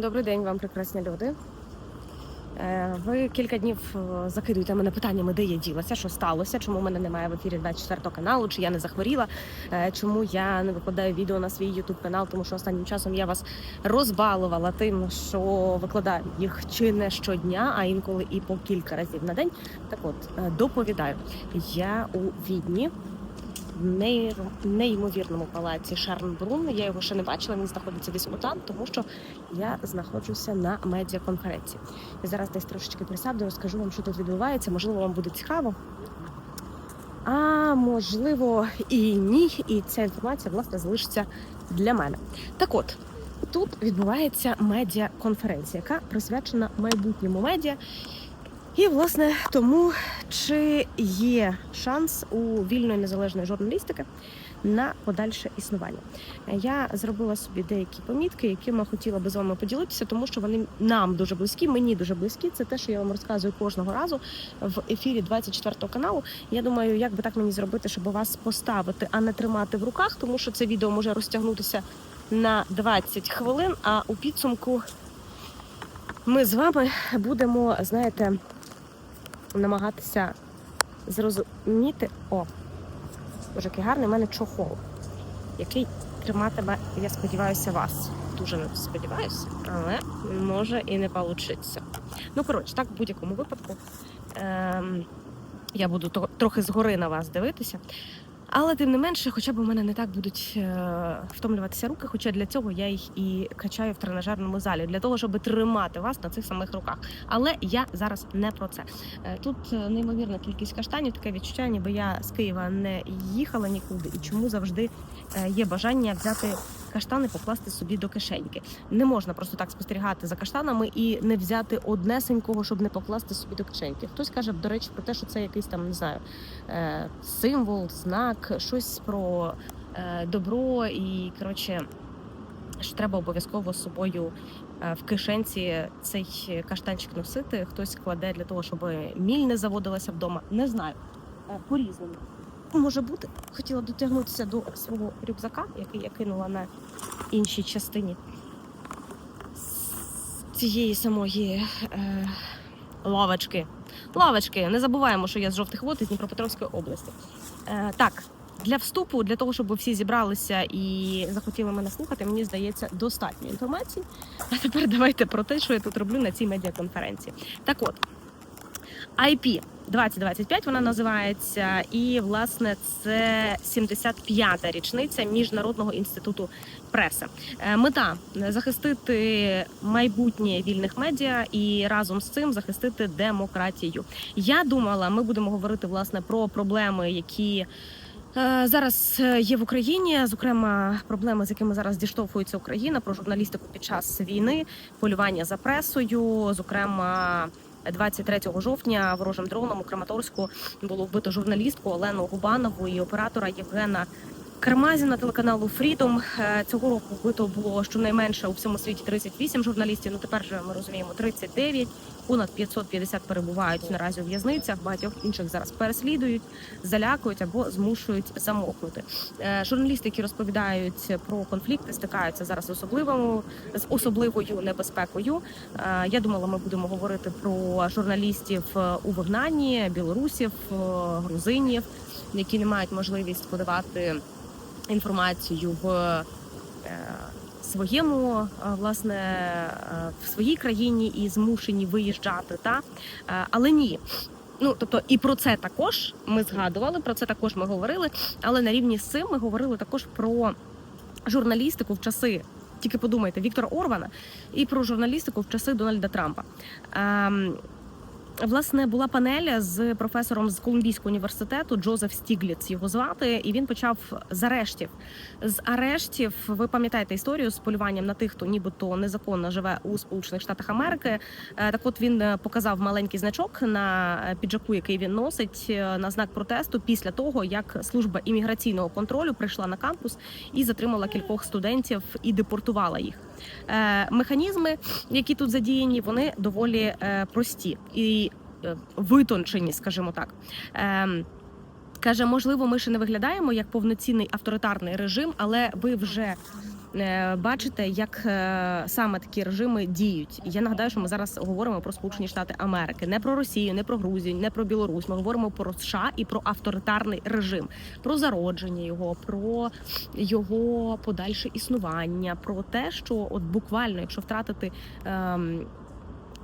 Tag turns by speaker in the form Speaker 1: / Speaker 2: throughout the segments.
Speaker 1: Добрий день вам, прекрасні люди. Е, Ви кілька днів е, закидуєте мене питаннями, де я ділася, що сталося, чому мене немає в ефірі 24 каналу, чи я не захворіла, е, чому я не викладаю відео на свій YouTube канал, тому що останнім часом я вас розбалувала тим, що викладаю їх чи не щодня, а інколи і по кілька разів на день. Так от доповідаю, я у Відні. Неймовірному палаці Шарнбрун. Я його ще не бачила. Він знаходиться десь отам, тому що я знаходжуся на медіаконференції. І зараз десь трошечки присяду, розкажу вам, що тут відбувається. Можливо, вам буде цікаво. А можливо, і ні. І ця інформація власне залишиться для мене. Так от. Тут відбувається медіаконференція, яка присвячена майбутньому медіа. І, власне, тому чи є шанс у вільної незалежної журналістики на подальше існування. Я зробила собі деякі помітки, якими хотіла би з вами поділитися, тому що вони нам дуже близькі, мені дуже близькі. Це те, що я вам розказую кожного разу в ефірі 24 каналу. Я думаю, як би так мені зробити, щоб вас поставити, а не тримати в руках, тому що це відео може розтягнутися на 20 хвилин. А у підсумку ми з вами будемо, знаєте, намагатися зрозуміти. О, Боже, який гарний в мене чохол, який триматиме, я сподіваюся, вас. Дуже не сподіваюся, але може і не вийде. Ну, коротше, так в будь-якому випадку. Ем, я буду трохи згори на вас дивитися. Але тим не менше, хоча б у мене не так будуть е, втомлюватися руки, хоча для цього я їх і качаю в тренажерному залі, для того, щоб тримати вас на цих самих руках. Але я зараз не про це. Е, Тут е, неймовірна кількість каштанів, таке відчуття, ніби я з Києва не їхала нікуди, і чому завжди є бажання взяти каштани, покласти собі до кишеньки. Не можна просто так спостерігати за каштанами і не взяти однесенького, щоб не покласти собі до кишеньки. Хтось каже, до речі, про те, що це якийсь там не знаю е, символ, знак, щось про е, добро і коротше. Що треба обов'язково з собою е, в кишенці цей каштанчик носити. Хтось кладе для того, щоб міль не заводилася вдома. Не знаю. Е, По-різному. Може бути. Хотіла дотягнутися до свого рюкзака, який я кинула на іншій частині цієї самої е, лавочки. Лавочки. Не забуваємо, що я з жовтих вод із Дніпропетровської області. Е, так, для вступу, для того, щоб всі зібралися і захотіли мене слухати, мені здається, достатньо інформації. А тепер давайте про те, що я тут роблю на цій медіаконференції. Так от, IP 2025 вона називається, і власне це 75-та річниця Міжнародного інституту преси. Е, Мета захистити майбутнє вільних медіа і разом з цим захистити демократію. Я думала, ми будемо говорити власне про проблеми, які. е, Зараз е, є в Україні, зокрема, проблеми, з якими зараз зіштовхується Україна, про журналістику під час війни, полювання за пресою. Зокрема, 23 жовтня ворожим дроном у Краматорську було вбито журналістку Олену Губанову і оператора Євгена Кармазіна телеканалу Фрідом. Е, Цього року вбито було щонайменше у всьому світі 38 журналістів. Ну тепер же ми розуміємо 39. Понад 550 перебувають наразі у в'язницях. Багатьох інших зараз переслідують, залякують або змушують замовкнути. Е, Журналісти, які розповідають про конфлікти, стикаються зараз з особливому з особливою небезпекою. Е, Я думала, ми будемо говорити про журналістів у вигнанні, білорусів, грузинів, які не мають можливість подавати інформацію в е, своєму е, власне е, в своїй країні і змушені виїжджати. Та але ні. Ну тобто, і про це також ми згадували, про це також ми говорили. Але на рівні з цим ми говорили також про журналістику в часи. Тільки подумайте Віктора Орбана і про журналістику в часи Дональда Трампа. Ем, Власне, була панеля з професором з Колумбійського університету Джозеф Стігліц його звати, і він почав з арештів. З арештів ви пам'ятаєте історію з полюванням на тих, хто нібито незаконно живе у Сполучених Штатах Америки. Е, Так, от він е, показав маленький значок на е, піджаку, який він носить на знак протесту після того, як служба імміграційного контролю прийшла на кампус і затримала кількох студентів і депортувала їх. Е, Механізми, які тут задіяні, вони доволі е, прості і е, витончені, скажімо так. Ем, Каже, можливо, ми ще не виглядаємо як повноцінний авторитарний режим, але ви вже бачите, як е, саме такі режими діють. Я нагадаю, що ми зараз говоримо про Сполучені Штати Америки, не про Росію, не про Грузію, не про Білорусь. Ми говоримо про США і про авторитарний режим, про зародження його, про його подальше існування, про те, що от буквально, якщо втратити ем,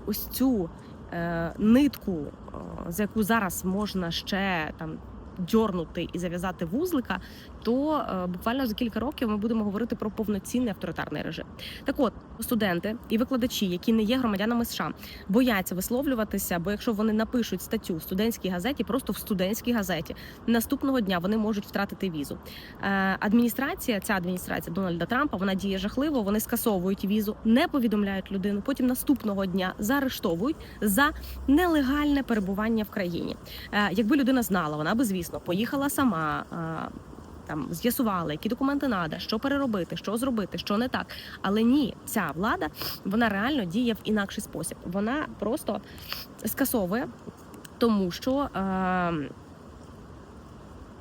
Speaker 1: ось цю е, нитку, е, за яку зараз можна ще там. Дьорнути і зав'язати вузлика, то е, буквально за кілька років ми будемо говорити про повноцінний авторитарний режим. Так от студенти і викладачі, які не є громадянами США, бояться висловлюватися, бо якщо вони напишуть статтю в студентській газеті, просто в студентській газеті, наступного дня вони можуть втратити візу. Е, адміністрація, ця адміністрація Дональда Трампа, вона діє жахливо. Вони скасовують візу, не повідомляють людину. Потім наступного дня заарештовують за нелегальне перебування в країні. Е, якби людина знала, вона би звісно поїхала сама. Там з'ясували, які документи треба, що переробити, що зробити, що не так. Але ні, ця влада вона реально діє в інакший спосіб. Вона просто скасовує, тому що е,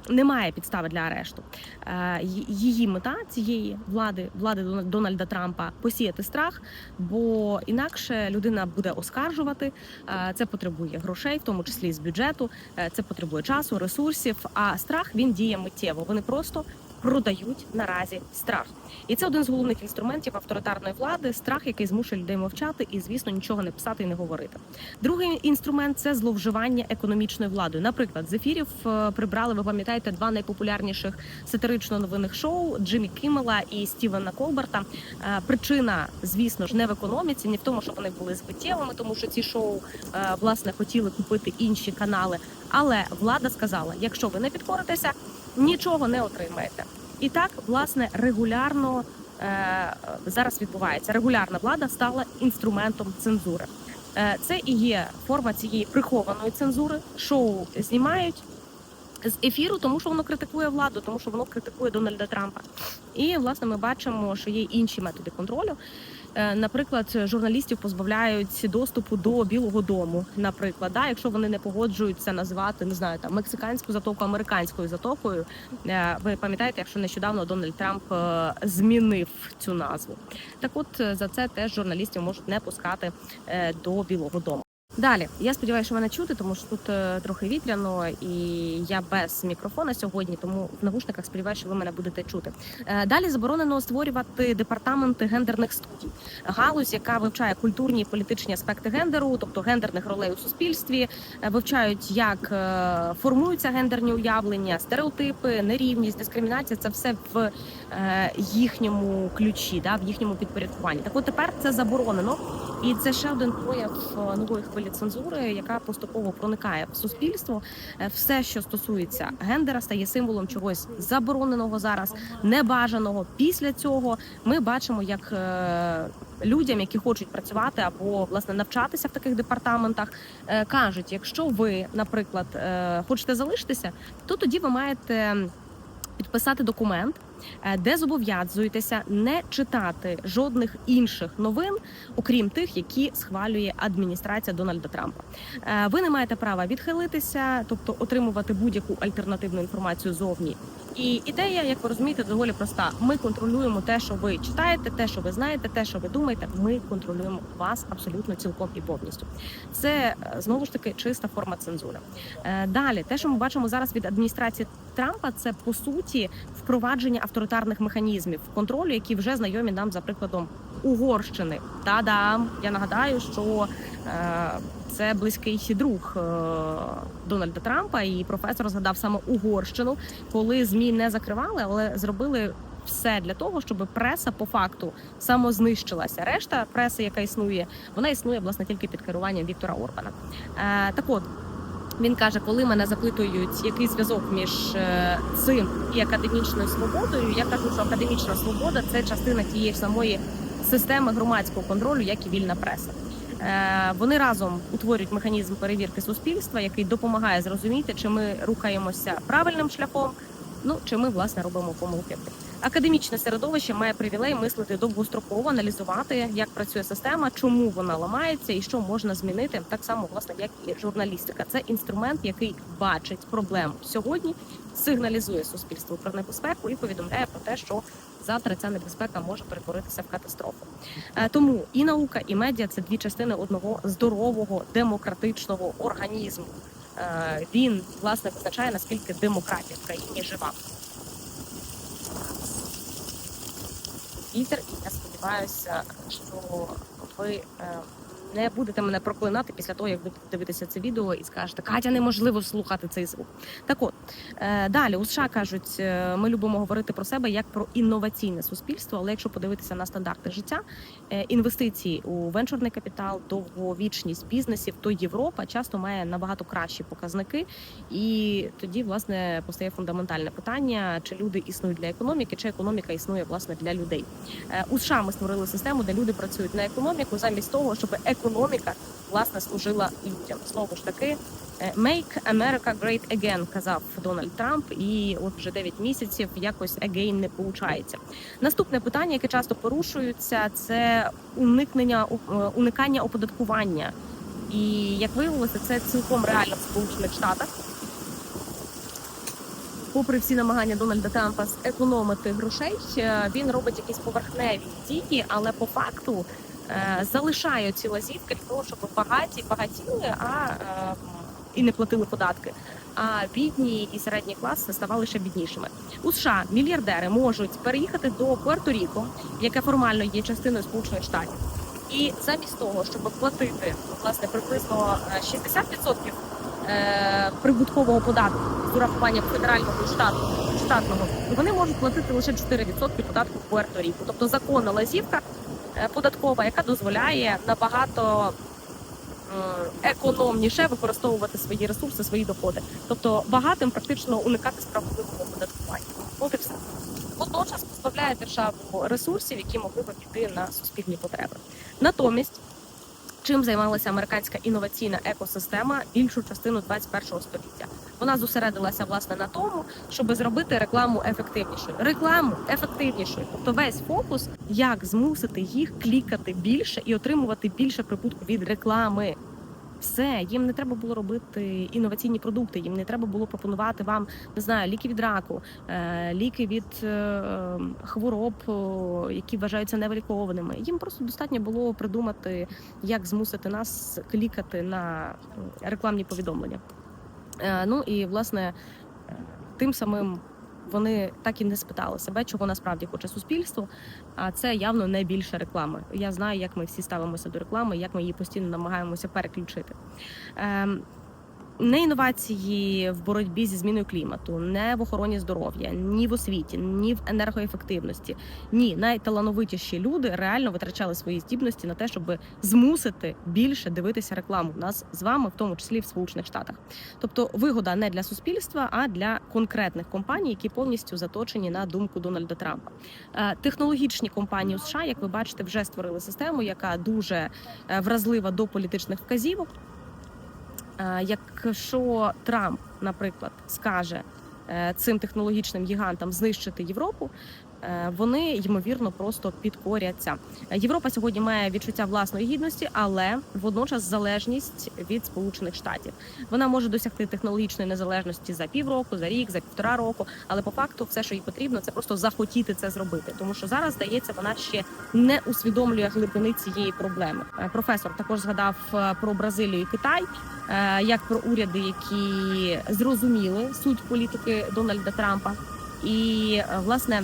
Speaker 1: немає підстави для арешту. Е, її мета цієї влади, влади Дона- Дональда Трампа, посіяти страх, бо інакше людина буде оскаржувати. Е, Це потребує грошей, в тому числі з бюджету. Е, Це потребує часу, ресурсів. А страх він діє миттєво. Вони просто продають наразі страх, і це один з головних інструментів авторитарної влади страх, який змушує людей мовчати і, звісно, нічого не писати і не говорити. Другий інструмент це зловживання економічною владою. Наприклад, з ефірів е, прибрали, ви пам'ятаєте, два найпопулярніших сатирично новинних шоу Джиммі Кіммела і Стівена Колберта. Е, Причина, звісно ж, не в економіці, не в тому, що вони були збиттєвими, тому що ці шоу е, власне хотіли купити інші канали. Але влада сказала: якщо ви не підкоритеся, нічого не отримаєте. І так, власне, регулярно е, зараз відбувається. Регулярна влада стала інструментом цензури. Е, це і є форма цієї прихованої цензури. Шоу знімають з ефіру, тому що воно критикує владу, тому що воно критикує Дональда Трампа. І власне ми бачимо, що є інші методи контролю. Е, Наприклад, журналістів позбавляють доступу до Білого Дому. Наприклад, да, якщо вони не погоджуються назвати не знаю там мексиканську затоку американською затокою. Е, Ви пам'ятаєте, якщо нещодавно Дональд Трамп е, змінив цю назву. Так, от за це теж журналістів можуть не пускати до Білого Дому. Далі я сподіваюся, що мене чути, тому що тут е, трохи вітряно, і я без мікрофона сьогодні, тому в навушниках сподіваюся, що ви мене будете чути. Е, Далі заборонено створювати департаменти гендерних студій, галузь, яка вивчає культурні і політичні аспекти гендеру, тобто гендерних ролей у суспільстві, е, вивчають, як формуються гендерні уявлення, стереотипи, нерівність, дискримінація. Це все в їхньому ключі, да, в їхньому підпорядкуванні. Так от тепер це заборонено. І це ще один прояв е, нової хвилі цензури, яка поступово проникає в суспільство. Е, Все, що стосується гендера, стає символом чогось забороненого зараз, небажаного. Після цього ми бачимо, як е, людям, які хочуть працювати або власне навчатися в таких департаментах, е, кажуть: якщо ви, наприклад, е, хочете залишитися, то тоді ви маєте підписати документ. Е, Де зобов'язуєтеся не читати жодних інших новин, окрім тих, які схвалює адміністрація Дональда Трампа. Е, Ви не маєте права відхилитися, тобто отримувати будь-яку альтернативну інформацію зовні. І ідея, як ви розумієте, доволі проста. Ми контролюємо те, що ви читаєте, те, що ви знаєте, те, що ви думаєте. Ми контролюємо вас абсолютно цілком і повністю. Це е, знову ж таки чиста форма цензури. Далі, те, що ми бачимо зараз від адміністрації Трампа, це по суті впровадження авторитарних механізмів контролю, які вже знайомі нам за прикладом Угорщини. Та-дам! Я нагадаю, що е, це близький друг е, Дональда Трампа, і професор згадав саме Угорщину, коли змі не закривали, але зробили. Все для того, щоб преса по факту самознищилася. Решта преси, яка існує, вона існує власне тільки під керуванням Віктора Орбана. Е, так от він каже, коли мене запитують, який зв'язок між е, цим і академічною свободою, я кажу, що академічна свобода це частина тієї самої системи громадського контролю, як і вільна преса. Е, Вони разом утворюють механізм перевірки суспільства, який допомагає зрозуміти, чи ми рухаємося правильним шляхом, ну чи ми власне робимо помилки. Академічне середовище має привілей мислити довгостроково, аналізувати, як працює система, чому вона ламається і що можна змінити, так само власне, як і журналістика. Це інструмент, який бачить проблему сьогодні, сигналізує суспільству про небезпеку і повідомляє про те, що завтра ця небезпека може перетворитися в катастрофу. Е, Тому і наука, і медіа це дві частини одного здорового демократичного організму. Е, Він власне визначає наскільки демократія в країні жива. Вітер, і я сподіваюся, що ви е, не будете мене проклинати після того, як ви дивитеся це відео і скажете, Катя, неможливо слухати цей звук. Так от е, далі у США кажуть, е, ми любимо говорити про себе як про інноваційне суспільство. Але якщо подивитися на стандарти життя, е, інвестиції у венчурний капітал, довговічність бізнесів, то Європа часто має набагато кращі показники. І тоді власне постає фундаментальне питання: чи люди існують для економіки, чи економіка існує власне для людей. У США ми створили систему, де люди працюють на економіку, замість того, щоб економіка власне служила людям. Знову ж таки, е, «Make America Great Again», казав Дональд Трамп, і от вже 9 місяців якось «again» не получається. Наступне питання, яке часто порушується, це уникнення е, уникання оподаткування. І як виявилося, це цілком реально в Сполучених Штатах. Попри всі намагання Дональда Трампа зекономити грошей, е, він робить якісь поверхневі дії, але по факту е, залишає ці лазівки для того, щоб багаті багатіли, а е, і не платили податки. А бідні і середній клас ставали ще біднішими. У США мільярдери можуть переїхати до Пуерто-Ріко, яке формально є частиною Сполучених Штатів. І замість того, щоб платити власне приблизно е, 60% е, прибуткового податку з урахуванням федерального і штатного, вони можуть платити лише 4% податку в Пуерто-Ріко. Тобто законна лазівка е, податкова, яка дозволяє набагато е, економніше використовувати свої ресурси, свої доходи. Тобто багатим практично уникати справедливого оподаткування. От і все. Водночас позбавляє державу ресурсів, які могли б піти на суспільні потреби. Натомість, чим займалася американська інноваційна екосистема більшу частину 21 століття? Вона зосередилася власне на тому, щоб зробити рекламу ефективнішою. Рекламу ефективнішою, тобто весь фокус, як змусити їх клікати більше і отримувати більше прибутку від реклами. Все, їм не треба було робити інноваційні продукти, їм не треба було пропонувати вам не знаю, ліки від раку, е, ліки від е, хвороб, які вважаються невиліковними. Їм просто достатньо було придумати, як змусити нас клікати на рекламні повідомлення. Е, Ну і власне е, тим самим вони так і не спитали себе, чого насправді хоче суспільство. А це явно не більше реклами. Я знаю, як ми всі ставимося до реклами, як ми її постійно намагаємося переключити. Не інновації в боротьбі зі зміною клімату, не в охороні здоров'я, ні в освіті, ні в енергоефективності. Ні, найталановитіші люди реально витрачали свої здібності на те, щоб змусити більше дивитися рекламу нас з вами, в тому числі в Сполучених Штатах. Тобто вигода не для суспільства, а для конкретних компаній, які повністю заточені на думку Дональда Трампа. Е, Технологічні компанії у США, як ви бачите, вже створили систему, яка дуже е, вразлива до політичних вказівок. Е, Якщо Трамп, наприклад, скаже е, цим технологічним гігантам знищити Європу, вони ймовірно просто підкоряться. Е, Європа сьогодні має відчуття власної гідності, але водночас залежність від Сполучених Штатів. Вона може досягти технологічної незалежності за півроку, за рік, за півтора року. Але по факту, все, що їй потрібно, це просто захотіти це зробити. Тому що зараз здається, вона ще не усвідомлює глибини цієї проблеми. Е, Професор також згадав е, про Бразилію і Китай е, як про уряди, які зрозуміли суть політики Дональда Трампа, і е, власне.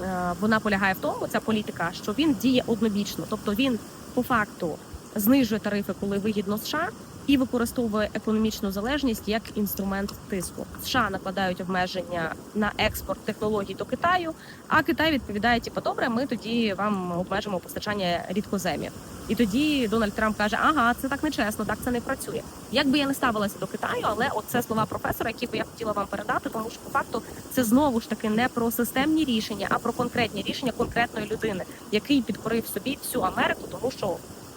Speaker 1: е, Вона полягає в тому, ця політика, що він діє однобічно, тобто він по факту знижує тарифи, коли вигідно США, і використовує економічну залежність як інструмент тиску. США накладають обмеження на експорт технологій до Китаю, а Китай відповідає: типу, добре, ми тоді вам обмежимо постачання рідкоземів. І тоді Дональд Трамп каже: Ага, це так нечесно, так це не працює. Як би я не ставилася до Китаю, але от це слова професора, які би я хотіла вам передати, тому що по факту це знову ж таки не про системні рішення, а про конкретні рішення конкретної людини, який підкорив собі всю Америку, тому що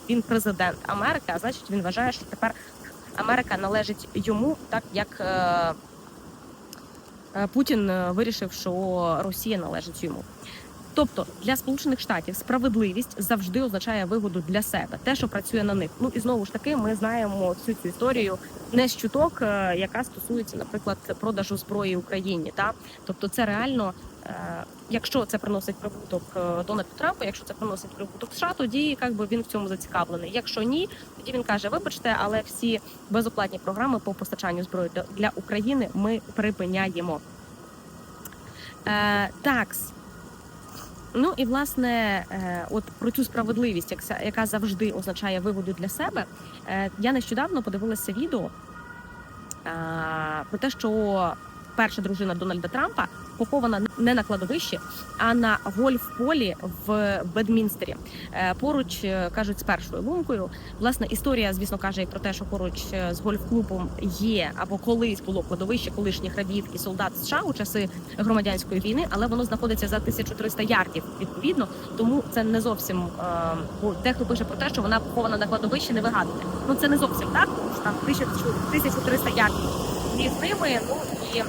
Speaker 1: він президент Америки, а значить він вважає, що тепер Америка належить йому, так як е, е, Путін е, вирішив, що Росія належить йому. Тобто для сполучених штатів справедливість завжди означає вигоду для себе, те, що працює на них. Ну і знову ж таки, ми знаємо всю цю історію не з чуток, яка стосується, наприклад, продажу зброї Україні. Та тобто, це реально. Е, Якщо це приносить прибуток е, Дональду Трампу, якщо це приносить прибуток США, тоді як би він в цьому зацікавлений. Якщо ні, тоді він каже: вибачте, але всі безоплатні програми по постачанню зброї для- України ми припиняємо. Е, такс. Ну і власне, е, от про цю справедливість, як яка завжди означає вигоду для себе. Я нещодавно подивилася відео про те, що перша дружина Дональда Трампа похована не на кладовищі, а на гольф-полі в Бедмінстері. Е, Поруч е, кажуть з першою лункою. Власне, історія, звісно, каже про те, що поруч е, з гольф-клубом є або колись було кладовище колишніх рабів і солдат США у часи громадянської війни, але воно знаходиться за 1300 ярдів відповідно. Тому це не зовсім бо дехто пише про те, що вона похована на кладовищі, не вигадуйте. Ну це не зовсім так, тому що там 1300 ярдів між ними. Ну і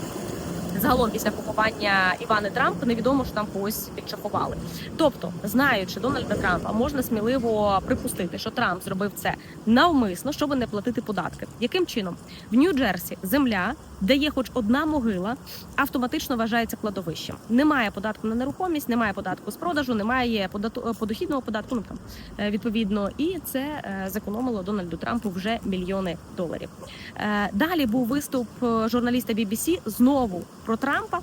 Speaker 1: загалом після поховання Івани Трамп невідомо, що там когось відшахували. Тобто, знаючи Дональда Трампа, можна сміливо припустити, що Трамп зробив це навмисно, щоб не платити податки. Яким чином в Нью-Джерсі земля, де є хоч одна могила, автоматично вважається кладовищем. Немає податку на нерухомість, немає податку з продажу, немає подату подохідного податку. Ну там е, відповідно, і це е, зекономило Дональду Трампу вже мільйони доларів. Е, Далі був виступ е, журналіста BBC знову про Трампа.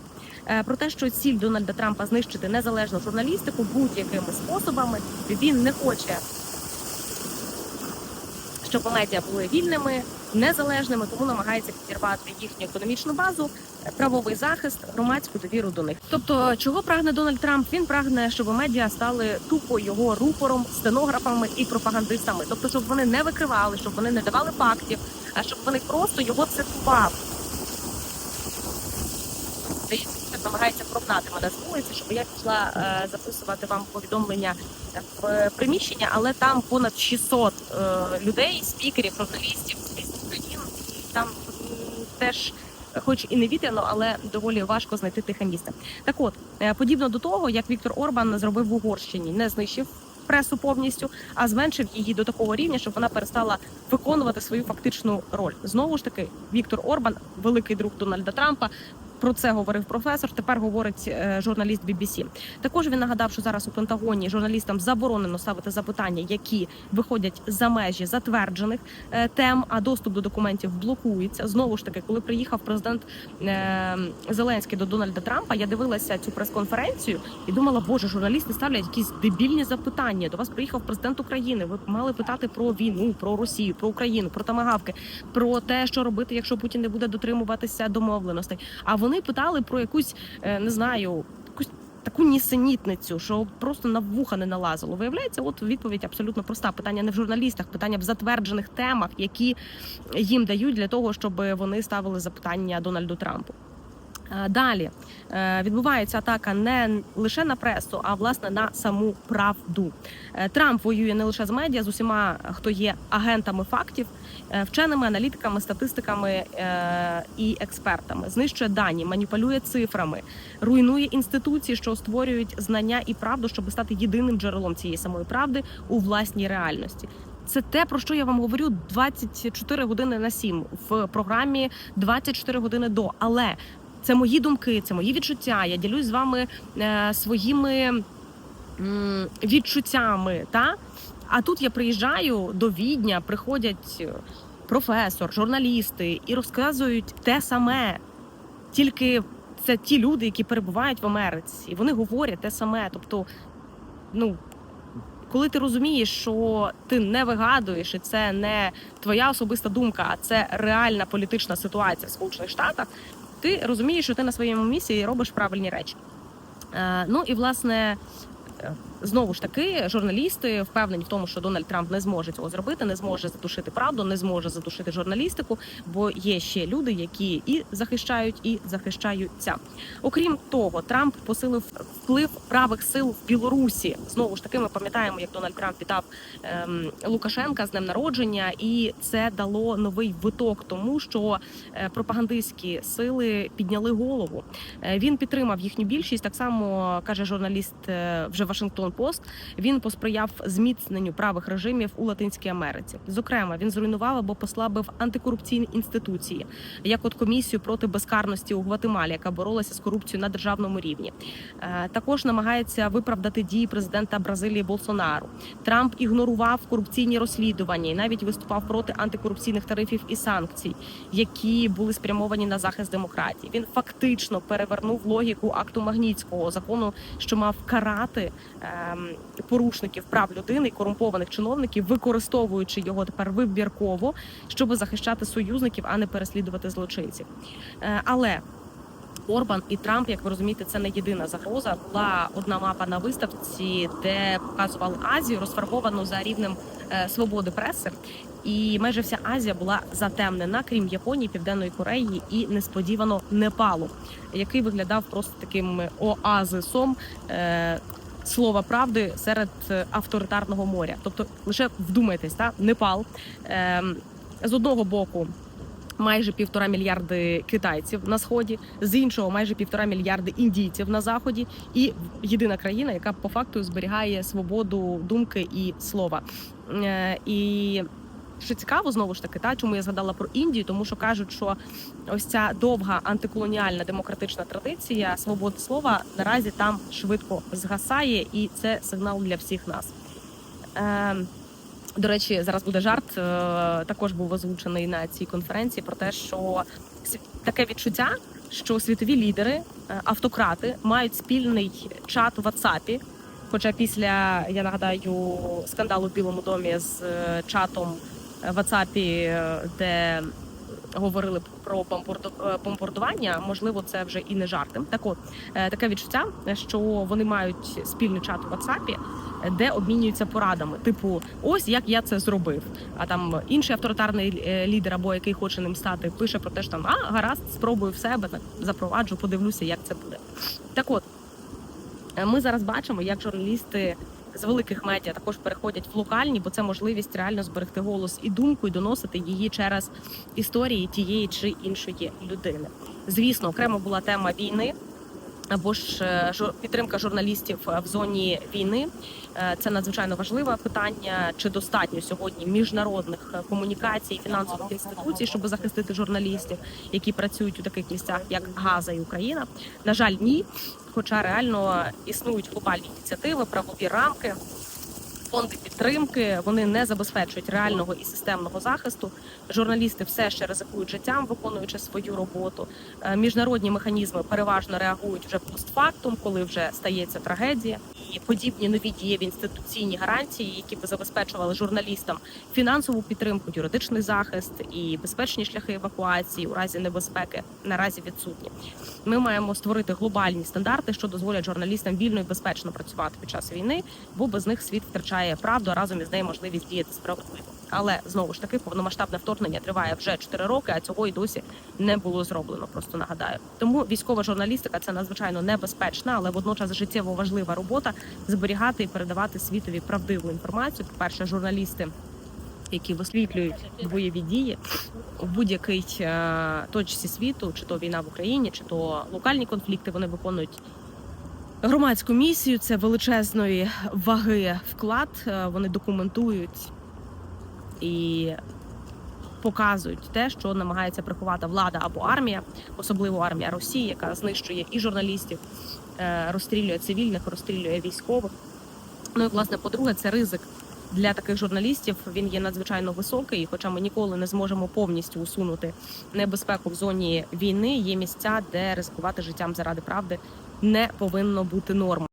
Speaker 1: е, Про те, що ціль Дональда Трампа знищити незалежну журналістику будь-якими способами. Він не хоче, щоб медіа були вільними, незалежними, тому намагається підірвати їхню економічну базу, е, правовий захист, громадську довіру до них. Тобто, чого прагне Дональд Трамп? Він прагне, щоб медіа стали тупо його рупором, стенографами і пропагандистами. Тобто, щоб вони не викривали, щоб вони не давали фактів, а щоб вони просто його цитували. Здається, він намагається прогнати мене з вулиці, щоб я пішла е, записувати вам повідомлення в приміщення, але там понад 600 е, людей, спікерів, журналістів різних країн, там теж. Хоч і не вітряно, але доволі важко знайти тихе місце. Так от, е, подібно до того, як Віктор Орбан зробив в Угорщині, не знищив пресу повністю, а зменшив її до такого рівня, щоб вона перестала виконувати свою фактичну роль. Знову ж таки, Віктор Орбан, великий друг Дональда Трампа. Про це говорив професор. Тепер говорить е, журналіст BBC. Також він нагадав, що зараз у Пентагоні журналістам заборонено ставити запитання, які виходять за межі затверджених е, тем, а доступ до документів блокується. Знову ж таки, коли приїхав президент е, Зеленський до Дональда Трампа, я дивилася цю прес-конференцію і думала, боже, журналісти ставлять якісь дебільні запитання. До вас приїхав президент України. Ви мали питати про війну, про Росію, про Україну, про тамагавки, про те, що робити, якщо Путін не буде дотримуватися домовленостей. А вони питали про якусь е, не знаю, якусь таку нісенітницю, що просто на вуха не налазило. Виявляється, от відповідь абсолютно проста. Питання не в журналістах, питання в затверджених темах, які їм дають для того, щоб вони ставили запитання Дональду Трампу. Е, Далі е, відбувається атака не лише на пресу, а власне на саму правду. Трамп воює не лише з медіа, з усіма, хто є агентами фактів, вченими, аналітиками, статистиками е, і експертами. Знищує дані, маніпулює цифрами, руйнує інституції, що створюють знання і правду, щоб стати єдиним джерелом цієї самої правди у власній реальності. Це те, про що я вам говорю 24 години на 7 в програмі 24 години до. Але це мої думки, це мої відчуття. Я ділюсь з вами е, своїми м, відчуттями. Та? А тут я приїжджаю до Відня, приходять е, професор, журналісти і розказують те саме. Тільки це ті люди, які перебувають в Америці, і вони говорять те саме. Тобто, ну. Коли ти розумієш, що ти не вигадуєш, і це не твоя особиста думка, а це реальна політична ситуація в Сполучених Штатах, ти розумієш, що ти на своєму місці робиш правильні речі. Е, ну і власне, Знову ж таки, журналісти впевнені в тому, що Дональд Трамп не зможе цього зробити, не зможе затушити правду, не зможе затушити журналістику, бо є ще люди, які і захищають, і захищаються. Окрім того, Трамп посилив вплив правих сил в Білорусі. Знову ж таки, ми пам'ятаємо, як Дональд Трамп вітав ем, Лукашенка з днем народження, і це дало новий виток, тому що е, пропагандистські сили підняли голову. Е, Він підтримав їхню більшість. Так само каже журналіст е, вже Вашингтон Пост. Він посприяв зміцненню правих режимів у Латинській Америці. Зокрема, він зруйнував або послабив антикорупційні інституції, як от комісію проти безкарності у Гватемалі, яка боролася з корупцією на державному рівні. Е, Також намагається виправдати дії президента Бразилії Болсонару. Трамп ігнорував корупційні розслідування і навіть виступав проти антикорупційних тарифів і санкцій, які були спрямовані на захист демократії. Він фактично перевернув логіку акту Магнітського закону, що мав карати порушників прав людини і корумпованих чиновників, використовуючи його тепер вибірково, щоб захищати союзників, а не переслідувати злочинців. Е, але Орбан і Трамп, як ви розумієте, це не єдина загроза. Була одна мапа на виставці, де показували Азію, розфарбовану за рівнем е, свободи преси. І майже вся Азія була затемнена, крім Японії, Південної Кореї і несподівано Непалу, який виглядав просто таким оазисом. Слова правди серед е, авторитарного моря, тобто лише вдумайтесь, та Непал. Ем, з одного боку майже півтора мільярди китайців на сході, з іншого майже півтора мільярди індійців на заході, і єдина країна, яка по факту зберігає свободу думки і слова. Е, І що цікаво, знову ж таки, та чому я згадала про Індію, тому що кажуть, що ось ця довга антиколоніальна демократична традиція свободи слова наразі там швидко згасає, і це сигнал для всіх нас. Е, до речі, зараз буде жарт. е, Також був озвучений на цій конференції про те, що таке відчуття, що світові лідери, е, автократи мають спільний чат в WhatsApp. Хоча після я нагадаю скандалу в Білому домі з е, чатом в WhatsApp, е, де говорили про бомбарду- е, бомбардування, можливо, це вже і не жарти. Так от е, таке відчуття, що вони мають спільний чат у WhatsApp, де обмінюються порадами. Типу, ось як я це зробив. А там інший авторитарний лідер, або який хоче ним стати, пише про те, що там а гаразд, спробую в себе запроваджу, подивлюся, як це буде. Так от ми зараз бачимо, як журналісти. З великих медіа також переходять в локальні, бо це можливість реально зберегти голос і думку, і доносити її через історії тієї чи іншої людини. Звісно, окремо була тема війни або ж е, підтримка журналістів е, в зоні війни. Е, Це надзвичайно важливе питання. Чи достатньо сьогодні міжнародних комунікацій фінансових інституцій, щоб захистити журналістів, які працюють у таких місцях, як Газа і Україна? На жаль, ні. Хоча реально існують глобальні ініціативи, правові рамки. Фонди підтримки вони не забезпечують реального і системного захисту. Журналісти все ще ризикують життям, виконуючи свою роботу. Е, Міжнародні механізми переважно реагують вже постфактум, коли вже стається трагедія. Подібні нові дієві інституційні гарантії, які би забезпечували журналістам фінансову підтримку, юридичний захист і безпечні шляхи евакуації у разі небезпеки, наразі відсутні. Ми маємо створити глобальні стандарти, що дозволять журналістам вільно і безпечно працювати під час війни, бо без них світ втрачає правду, а разом із нею можливість діяти справедливо. Але знову ж таки, повномасштабне вторгнення триває вже 4 роки, а цього і досі не було зроблено. Просто нагадаю. Тому військова журналістика це надзвичайно небезпечна, але водночас життєво важлива робота зберігати і передавати світові правдиву інформацію. По перше, журналісти. Які висвітлюють бойові дії в будь-якій е, точці світу, чи то війна в Україні, чи то локальні конфлікти, вони виконують громадську місію. Це величезної ваги вклад. Е, Вони документують і показують те, що намагається приховати влада або армія, особливо армія Росії, яка знищує і журналістів, е, розстрілює цивільних, розстрілює військових. Ну і власне, по-друге, це ризик для таких журналістів. Він є надзвичайно високий. і Хоча ми ніколи не зможемо повністю усунути небезпеку в зоні війни, є місця, де ризикувати життям заради правди не повинно бути нормою.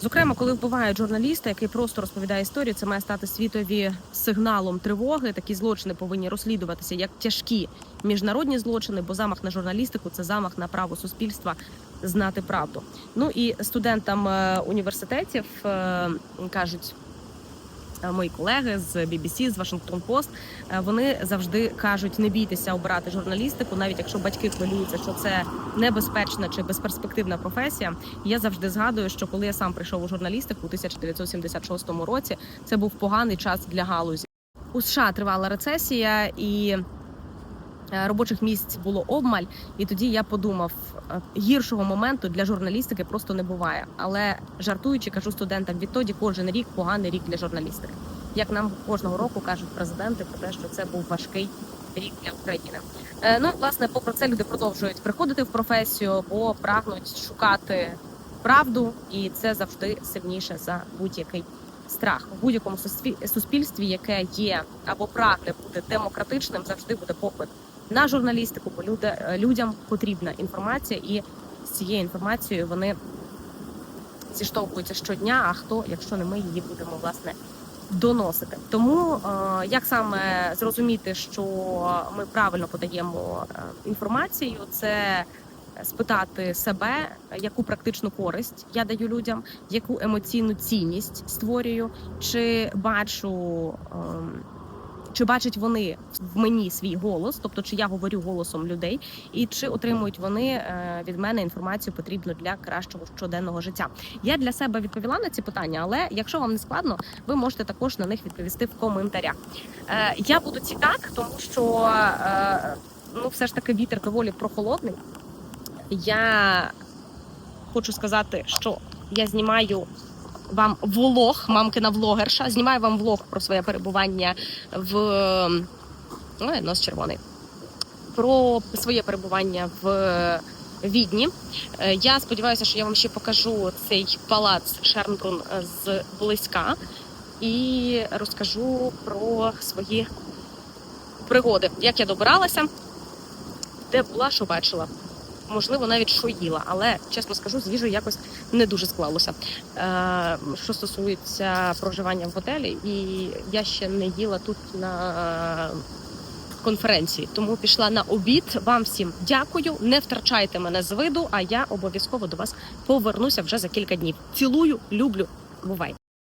Speaker 1: Зокрема, коли вбивають журналіста, який просто розповідає історію, це має стати світові сигналом тривоги. Такі злочини повинні розслідуватися як тяжкі міжнародні злочини, бо замах на журналістику це замах на право суспільства знати правду. Ну і студентам е, університетів е, кажуть. Е, Мої колеги з BBC, з Washington Post, е, вони завжди кажуть: не бійтеся обирати журналістику, навіть якщо батьки хвилюються, що це небезпечна чи безперспективна професія. Я завжди згадую, що коли я сам прийшов у журналістику у 1976 році, це був поганий час для галузі. У США тривала рецесія і робочих місць було обмаль. І тоді я подумав, е, гіршого моменту для журналістики просто не буває. Але жартуючи, кажу студентам, відтоді кожен рік поганий рік для журналістики. Як нам кожного року кажуть президенти про те, що це був важкий рік для України. Е, Ну, власне, попри це люди продовжують приходити в професію, бо прагнуть шукати правду, і це завжди сильніше за будь-який страх. У будь-якому суспіль- суспільстві, яке є або прагне бути демократичним, завжди буде попит на журналістику, бо е, людям потрібна інформація, і з цією інформацією вони зіштовхуються щодня. А хто, якщо не ми її будемо власне доносити? Тому е, як саме зрозуміти, що ми правильно подаємо е, інформацію, це спитати себе, яку практичну користь я даю людям, яку емоційну цінність створюю, чи бачу. ем, чи бачать вони в мені свій голос, тобто чи я говорю голосом людей, і чи отримують вони е, від мене інформацію потрібну для кращого щоденного життя? Я для себе відповіла на ці питання, але якщо вам не складно, ви можете також на них відповісти в коментарях. Е, Я буду ці так, тому що е, ну все ж таки вітер доволі прохолодний. Я хочу сказати, що я знімаю вам влог, мамкина влогерша. Знімаю вам влог про своє перебування в Ой, нос червоний. Про своє перебування в Відні. Е, Я сподіваюся, що я вам ще покажу цей палац Шернбрун з близька і розкажу про свої пригоди, як я добиралася, де була, що бачила. Можливо, навіть що їла, але чесно скажу, з їжею якось не дуже склалося. Е, що стосується проживання в готелі, і я ще не їла тут на конференції, тому пішла на обід. Вам всім дякую. Не втрачайте мене з виду, а я обов'язково до вас повернуся вже за кілька днів. Цілую, люблю. Бувайте!